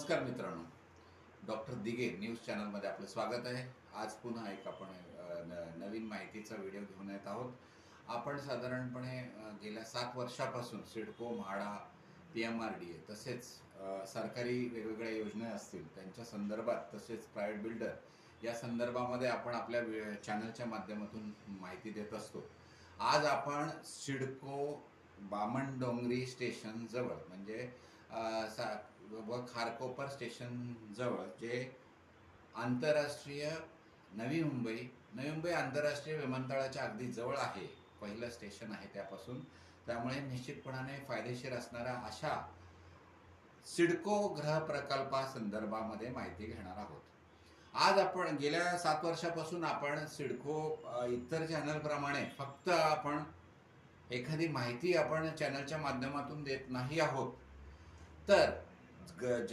नमस्कार मित्रांनो. डॉक्टर दिगे न्यूज चॅनलमध्ये आपलं स्वागत आहे. आज पुन्हा एक आपण नवीन माहितीचा व्हिडिओ घेऊन येत आहोत. आपण साधारणपणे गेल्या सात वर्षापासून CIDCO MHADA P M R D A तसेच सरकारी वेगवेगळ्या योजना असतील त्यांच्या संदर्भात तसेच प्रायव्हेट बिल्डर या संदर्भामध्ये आपण आपल्या चॅनलच्या माध्यमातून माहिती देत असतो. आज आपण सिडको बामणडोंगरी स्टेशन जवळ म्हणजे सा व खारकोपर स्टेशनजवळ जे आंतरराष्ट्रीय नवी मुंबई नवी मुंबई आंतरराष्ट्रीय विमानतळाच्या अगदी जवळ आहे. पहिलं स्टेशन आहे त्यापासून. त्यामुळे निश्चितपणाने फायदेशीर असणाऱ्या अशा सिडको ग्रह प्रकल्पासंदर्भामध्ये माहिती घेणार आहोत. आज आपण गेल्या सात वर्षापासून आपण सिडको इतर चॅनलप्रमाणे फक्त आपण एखादी माहिती आपण चॅनलच्या माध्यमातून देत नाही आहोत. It's good.